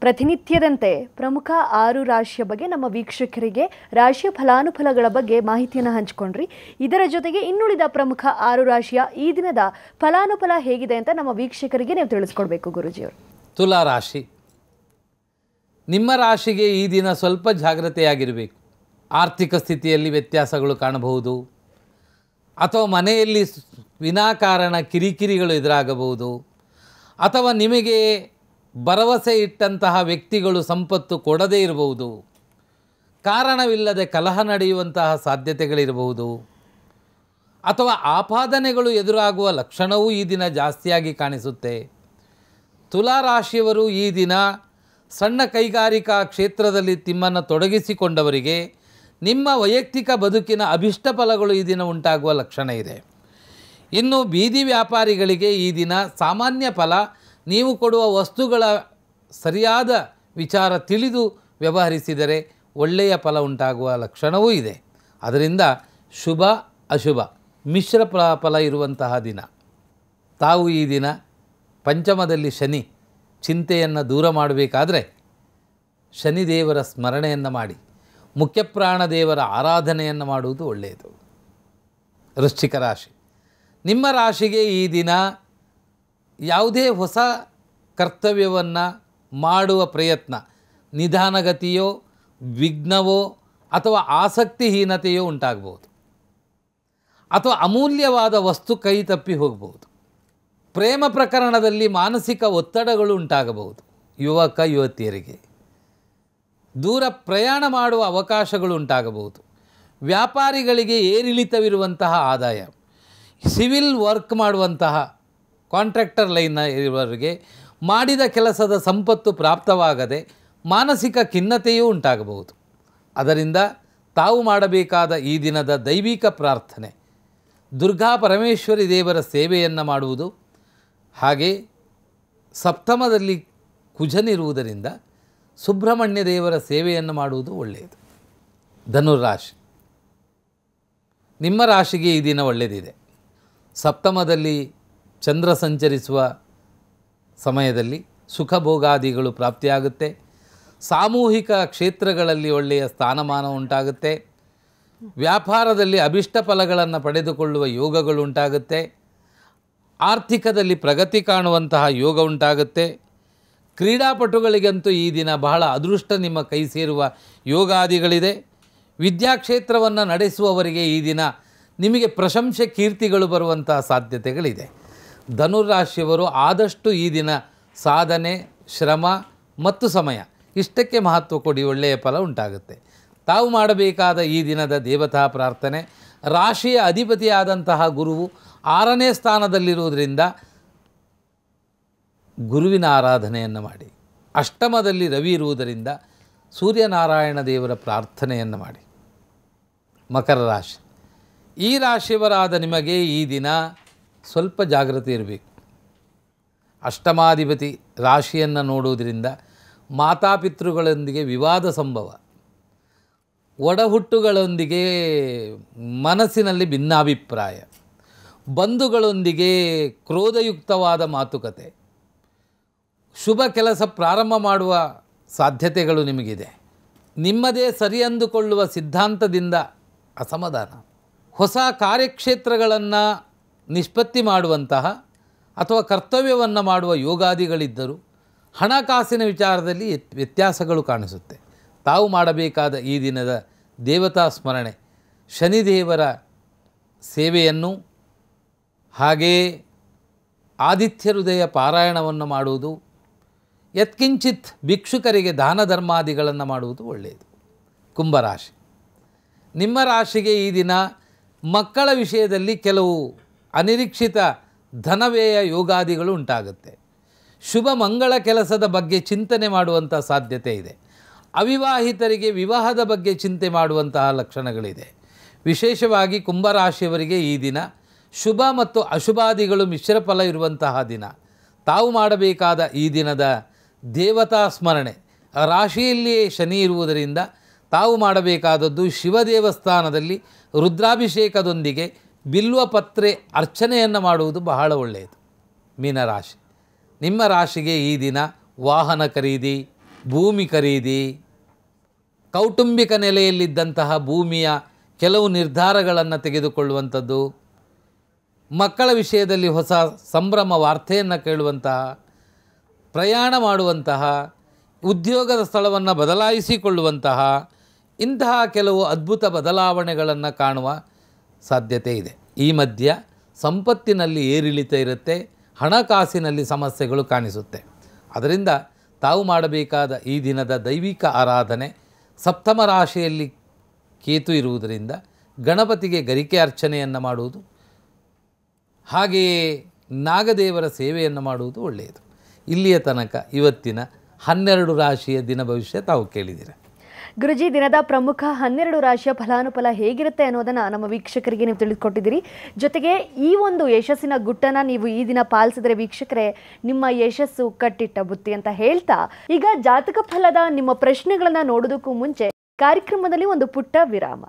ಪ್ರತಿನಿತ್ಯದಂತೆ ಪ್ರಮುಖ ಆರು ರಾಶಿಯ ಬಗ್ಗೆ ನಮ್ಮ ವೀಕ್ಷಕರಿಗೆ ರಾಶಿಯ ಫಲಾನುಫಲಗಳ ಬಗ್ಗೆ ಮಾಹಿತಿಯನ್ನು ಹಂಚಿಕೊಂಡ್ರಿ. ಇದರ ಜೊತೆಗೆ ಇನ್ನುಳಿದ ಪ್ರಮುಖ ಆರು ರಾಶಿಯ ಈ ದಿನದ ಫಲಾನುಫಲ ಹೇಗಿದೆ ಅಂತ ನಮ್ಮ ವೀಕ್ಷಕರಿಗೆ ನೀವು ತಿಳಿಸ್ಕೊಡ್ಬೇಕು ಗುರುಜಿಯವರು. ತುಲಾ ರಾಶಿ. ನಿಮ್ಮ ರಾಶಿಗೆ ಈ ದಿನ ಸ್ವಲ್ಪ ಜಾಗ್ರತೆಯಾಗಿರಬೇಕು. ಆರ್ಥಿಕ ಸ್ಥಿತಿಯಲ್ಲಿ ವ್ಯತ್ಯಾಸಗಳು ಕಾಣಬಹುದು. ಅಥವಾ ಮನೆಯಲ್ಲಿ ವಿನಾಕಾರಣ ಕಿರಿಕಿರಿಗಳು ಎದುರಾಗಬಹುದು. ಅಥವಾ ನಿಮಗೆ ಭರವಸೆ ಇಟ್ಟಂತಹ ವ್ಯಕ್ತಿಗಳು ಸಂಪತ್ತು ಕೊಡದೇ ಇರಬಹುದು. ಕಾರಣವಿಲ್ಲದೆ ಕಲಹ ನಡೆಯುವಂತಹ ಸಾಧ್ಯತೆಗಳಿರಬಹುದು. ಅಥವಾ ಆಪಾದನೆಗಳು ಎದುರಾಗುವ ಲಕ್ಷಣವೂ ಈ ದಿನ ಜಾಸ್ತಿಯಾಗಿ ಕಾಣಿಸುತ್ತೆ. ತುಲಾ ರಾಶಿಯವರು ಈ ದಿನ ಸಣ್ಣ ಕೈಗಾರಿಕಾ ಕ್ಷೇತ್ರದಲ್ಲಿ ತಿಮ್ಮನ್ನು ತೊಡಗಿಸಿಕೊಂಡವರಿಗೆ ನಿಮ್ಮ ವೈಯಕ್ತಿಕ ಬದುಕಿನ ಅಭಿಷ್ಟ ಫಲಗಳು ಈ ದಿನ ಉಂಟಾಗುವ ಲಕ್ಷಣ ಇದೆ. ಇನ್ನು ಬೀದಿ ವ್ಯಾಪಾರಿಗಳಿಗೆ ಈ ದಿನ ಸಾಮಾನ್ಯ ಫಲ ನೀವು ಕೊಡುವ ವಸ್ತುಗಳ ಸರಿಯಾದ ವಿಚಾರ ತಿಳಿದು ವ್ಯವಹರಿಸಿದರೆ ಒಳ್ಳೆಯ ಫಲ ಉಂಟಾಗುವ ಲಕ್ಷಣವೂ ಇದೆ. ಅದರಿಂದ ಶುಭ ಅಶುಭ, ಮಿಶ್ರ ಫಲ ಇರುವಂತಹ ದಿನ. ತಾವು ಈ ದಿನ ಪಂಚಮದಲ್ಲಿ ಶನಿ ಚಿಂತೆಯನ್ನು ದೂರ ಮಾಡಬೇಕಾದ್ರೆ ಶನಿದೇವರ ಸ್ಮರಣೆಯನ್ನು ಮಾಡಿ ಮುಖ್ಯಪ್ರಾಣ ದೇವರ ಆರಾಧನೆಯನ್ನು ಮಾಡುವುದು ಒಳ್ಳೆಯದು. ವೃಶ್ಚಿಕ ರಾಶಿ. ನಿಮ್ಮ ರಾಶಿಗೆ ಈ ದಿನ ಯಾವುದೇ ಹೊಸ ಕರ್ತವ್ಯವನ್ನು ಮಾಡುವ ಪ್ರಯತ್ನ, ನಿಧಾನಗತಿಯೋ, ವಿಘ್ನವೋ ಅಥವಾ ಆಸಕ್ತಿಹೀನತೆಯೋ ಉಂಟಾಗಬಹುದು ಅಥವಾ ಅಮೂಲ್ಯವಾದ ವಸ್ತು ಕೈ ತಪ್ಪಿ ಹೋಗಬಹುದು ಪ್ರೇಮ ಪ್ರಕರಣದಲ್ಲಿ ಮಾನಸಿಕ ಒತ್ತಡಗಳು ಉಂಟಾಗಬಹುದು, ಯುವಕ, ಯುವತಿಯರಿಗೆ. ದೂರ ಪ್ರಯಾಣ ಮಾಡುವ ಅವಕಾಶಗಳು ಉಂಟಾಗಬಹುದು. ವ್ಯಾಪಾರಿಗಳಿಗೆ ಏರಿಳಿತವಿರುವಂತಹ ಆದಾಯ, ಸಿವಿಲ್ ವರ್ಕ್ ಮಾಡುವಂತಹ ಕಾಂಟ್ರಾಕ್ಟರ್ ಲೈನ್ನ ಇರುವವರಿಗೆ ಮಾಡಿದ ಕೆಲಸದ ಸಂಪತ್ತು ಪ್ರಾಪ್ತವಾಗದೆ ಮಾನಸಿಕ ಖಿನ್ನತೆಯೂ ಉಂಟಾಗಬಹುದು. ಅದರಿಂದ ತಾವು ಮಾಡಬೇಕಾದ ಈ ದಿನದ ದೈವಿಕ ಪ್ರಾರ್ಥನೆ, ದುರ್ಗಾ ಪರಮೇಶ್ವರಿ ದೇವರ ಸೇವೆಯನ್ನು ಮಾಡುವುದು, ಹಾಗೆ ಸಪ್ತಮದಲ್ಲಿ ಕುಜನಿರುವುದರಿಂದ ಸುಬ್ರಹ್ಮಣ್ಯ ದೇವರ ಸೇವೆಯನ್ನು ಮಾಡುವುದು ಒಳ್ಳೆಯದು. ಧನುರಾಶಿ, ನಿಮ್ಮ ರಾಶಿಗೆ ಈ ದಿನ ಒಳ್ಳೆಯದಿದೆ ಸಪ್ತಮದಲ್ಲಿ ಚಂದ್ರ ಸಂಚರಿಸುವ ಸಮಯದಲ್ಲಿ ಸುಖ ಭೋಗಾದಿಗಳು ಪ್ರಾಪ್ತಿಯಾಗುತ್ತೆ. ಸಾಮೂಹಿಕ ಕ್ಷೇತ್ರಗಳಲ್ಲಿ ಒಳ್ಳೆಯ ಸ್ಥಾನಮಾನ ಉಂಟಾಗುತ್ತೆ. ವ್ಯಾಪಾರದಲ್ಲಿ ಅಭಿಷ್ಟ ಫಲಗಳನ್ನು ಪಡೆದುಕೊಳ್ಳುವ ಯೋಗಗಳು ಉಂಟಾಗುತ್ತೆ. ಆರ್ಥಿಕದಲ್ಲಿ ಪ್ರಗತಿ ಕಾಣುವಂತಹ ಯೋಗ ಉಂಟಾಗುತ್ತೆ. ಕ್ರೀಡಾಪಟುಗಳಿಗಂತೂ ಈ ದಿನ ಬಹಳ ಅದೃಷ್ಟ ನಿಮ್ಮ ಕೈ ಸೇರುವ ಯೋಗಾದಿಗಳಿದೆ. ವಿದ್ಯಾಕ್ಷೇತ್ರವನ್ನು ನಡೆಸುವವರಿಗೆ ಈ ದಿನ ನಿಮಗೆ ಪ್ರಶಂಸೆ ಕೀರ್ತಿಗಳು ಬರುವಂತಹ ಸಾಧ್ಯತೆಗಳಿದೆ. ಧನುರಾಶಿಯವರು ಆದಷ್ಟು ಈ ದಿನ ಸಾಧನೆ, ಶ್ರಮ ಮತ್ತು ಸಮಯ ಇಷ್ಟಕ್ಕೆ ಮಹತ್ವ ಕೊಡಿ, ಒಳ್ಳೆಯ ಫಲ ಉಂಟಾಗುತ್ತೆ. ತಾವು ಮಾಡಬೇಕಾದ ಈ ದಿನದ ದೇವತಾ ಪ್ರಾರ್ಥನೆ, ರಾಶಿಯ ಅಧಿಪತಿಯಾದಂತಹ ಗುರುವು ಆರನೇ ಸ್ಥಾನದಲ್ಲಿರುವುದರಿಂದ ಗುರುವಿನ ಆರಾಧನೆಯನ್ನು ಮಾಡಿ. ಅಷ್ಟಮದಲ್ಲಿ ರವಿ ಇರುವುದರಿಂದ ಸೂರ್ಯನಾರಾಯಣ ದೇವರ ಪ್ರಾರ್ಥನೆಯನ್ನು ಮಾಡಿ. ಮಕರ ರಾಶಿ. ಈ ರಾಶಿಯವರಾದ ನಿಮಗೆ ಈ ದಿನ ಸ್ವಲ್ಪ ಜಾಗೃತಿ ಇರಬೇಕು. ಅಷ್ಟಮಾಧಿಪತಿ ರಾಶಿಯನ್ನು ನೋಡುವುದರಿಂದ ಮಾತಾಪಿತೃಗಳೊಂದಿಗೆ ವಿವಾದ ಸಂಭವ. ಒಡಹುಟ್ಟುಗಳೊಂದಿಗೆ ಮನಸ್ಸಿನಲ್ಲಿ ಭಿನ್ನಾಭಿಪ್ರಾಯ. ಬಂಧುಗಳೊಂದಿಗೆ ಕ್ರೋಧಯುಕ್ತವಾದ ಮಾತುಕತೆ. ಶುಭ ಕೆಲಸ ಪ್ರಾರಂಭ ಮಾಡುವ ಸಾಧ್ಯತೆಗಳು ನಿಮಗಿದೆ. ನಿಮ್ಮದೇ ಸರಿ ಅಂದುಕೊಳ್ಳುವ ಸಿದ್ಧಾಂತದಿಂದ ಅಸಮಾಧಾನ. ಹೊಸ ಕಾರ್ಯಕ್ಷೇತ್ರಗಳನ್ನು ನಿಷ್ಪತ್ತಿ ಮಾಡುವಂತಹ ಅಥವಾ ಕರ್ತವ್ಯವನ್ನು ಮಾಡುವ ಯೋಗಾದಿಗಳಿದ್ದರೂ ಹಣಕಾಸಿನ ವಿಚಾರದಲ್ಲಿ ವ್ಯತ್ಯಾಸಗಳು ಕಾಣಿಸುತ್ತೆ. ತಾವು ಮಾಡಬೇಕಾದ ಈ ದಿನದ ದೇವತಾ ಸ್ಮರಣೆ, ಶನಿದೇವರ ಸೇವೆಯನ್ನು ಹಾಗೆಯೇ ಆದಿತ್ಯ ಹೃದಯ ಪಾರಾಯಣವನ್ನು ಮಾಡುವುದು, ಯತ್ಕಿಂಚಿತ್ ಭಿಕ್ಷುಕರಿಗೆ ದಾನ ಧರ್ಮಾದಿಗಳನ್ನು ಮಾಡುವುದು ಒಳ್ಳೆಯದು. ಕುಂಭರಾಶಿ ನಿಮ್ಮ ರಾಶಿಗೆ ಈ ದಿನ ಮಕ್ಕಳ ವಿಷಯದಲ್ಲಿ ಕೆಲವು ಅನಿರೀಕ್ಷಿತ ಧನವ್ಯಯ ಯೋಗಾದಿಗಳು ಉಂಟಾಗುತ್ತೆ. ಶುಭ ಮಂಗಳ ಕೆಲಸದ ಬಗ್ಗೆ ಚಿಂತನೆ ಮಾಡುವಂಥ ಸಾಧ್ಯತೆ ಇದೆ. ಅವಿವಾಹಿತರಿಗೆ ವಿವಾಹದ ಬಗ್ಗೆ ಚಿಂತೆ ಮಾಡುವಂತಹ ಲಕ್ಷಣಗಳಿದೆ. ವಿಶೇಷವಾಗಿ ಕುಂಭರಾಶಿಯವರಿಗೆ ಈ ದಿನ ಶುಭ ಮತ್ತು ಅಶುಭಾದಿಗಳು ಮಿಶ್ರ ಫಲ ಇರುವಂತಹ ದಿನ. ತಾವು ಮಾಡಬೇಕಾದ ಈ ದಿನದ ದೇವತಾ ಸ್ಮರಣೆ. ರಾಶಿಯಲ್ಲಿಯೇ ಶನಿ ಇರುವುದರಿಂದ ತಾವು ಮಾಡಬೇಕಾದದ್ದು ಶಿವ ದೇವಸ್ಥಾನದಲ್ಲಿ ರುದ್ರಾಭಿಷೇಕದೊಂದಿಗೆ ಬಿಲ್ವ ಪತ್ರೆ ಅರ್ಚನೆಯನ್ನು ಮಾಡುವುದು ಬಹಳ ಒಳ್ಳೆಯದು. ಮೀನರಾಶಿ. ನಿಮ್ಮ ರಾಶಿಗೆ ಈ ದಿನ ವಾಹನ ಖರೀದಿ, ಭೂಮಿ ಖರೀದಿ, ಕೌಟುಂಬಿಕ ನೆಲೆಯಲ್ಲಿದ್ದಂತಹ ಭೂಮಿಯ ಕೆಲವು ನಿರ್ಧಾರಗಳನ್ನು ತೆಗೆದುಕೊಳ್ಳುವಂಥದ್ದು, ಮಕ್ಕಳ ವಿಷಯದಲ್ಲಿ ಹೊಸ ಸಂಭ್ರಮ ವಾರ್ತೆಯನ್ನು ಕೇಳುವಂತಹ, ಪ್ರಯಾಣ ಮಾಡುವಂತಹ, ಉದ್ಯೋಗದ ಸ್ಥಳವನ್ನು ಬದಲಾಯಿಸಿಕೊಳ್ಳುವಂತಹ ಇಂತಹ ಕೆಲವು ಅದ್ಭುತ ಬದಲಾವಣೆಗಳನ್ನು ಕಾಣುವ ಸಾಧ್ಯತೆ ಇದೆ. ಈ ಮಧ್ಯ ಸಂಪತ್ತಿನಲ್ಲಿ ಏರಿಳಿತ ಇರುತ್ತೆ, ಹಣಕಾಸಿನಲ್ಲಿ ಸಮಸ್ಯೆಗಳು ಕಾಣಿಸುತ್ತೆ. ಅದರಿಂದ ತಾವು ಮಾಡಬೇಕಾದ ಈ ದಿನದ ದೈವಿಕ ಆರಾಧನೆ, ಸಪ್ತಮ ರಾಶಿಯಲ್ಲಿ ಕೇತು ಇರುವುದರಿಂದ ಗಣಪತಿಗೆ ಗರಿಕೆ ಅರ್ಚನೆಯನ್ನು ಮಾಡುವುದು, ಹಾಗೆಯೇ ನಾಗದೇವರ ಸೇವೆಯನ್ನು ಮಾಡುವುದು ಒಳ್ಳೆಯದು. ಇಲ್ಲಿಯ ತನಕ ಇವತ್ತಿನ ಹನ್ನೆರಡು ರಾಶಿಯ ದಿನ ಭವಿಷ್ಯ ತಾವು ಕೇಳಿದ್ದೀರ? ಗುರುಜಿ, ದಿನದ ಪ್ರಮುಖ ಹನ್ನೆರಡು ರಾಶಿಯ ಫಲಾನುಫಲ ಹೇಗಿರುತ್ತೆ ಅನ್ನೋದನ್ನ ನಮ್ಮ ವೀಕ್ಷಕರಿಗೆ ನೀವು ತಿಳಿದುಕೊಟ್ಟಿದ್ದೀರಿ. ಜೊತೆಗೆ ಈ ಒಂದು ಯಶಸ್ಸಿನ ಗುಟ್ಟನ್ನು ನೀವು ಈ ದಿನ ಪಾಲಿಸಿದರೆ ವೀಕ್ಷಕರೇ, ನಿಮ್ಮ ಯಶಸ್ಸು ಕಟ್ಟಿಟ್ಟ ಬುತ್ತಿ ಅಂತ ಹೇಳ್ತಾ, ಈಗ ಜಾತಕ ಫಲದ ನಿಮ್ಮ ಪ್ರಶ್ನೆಗಳನ್ನು ನೋಡೋದಕ್ಕೂ ಮುಂಚೆ ಕಾರ್ಯಕ್ರಮದಲ್ಲಿ ಒಂದು ಪುಟ್ಟ ವಿರಾಮ.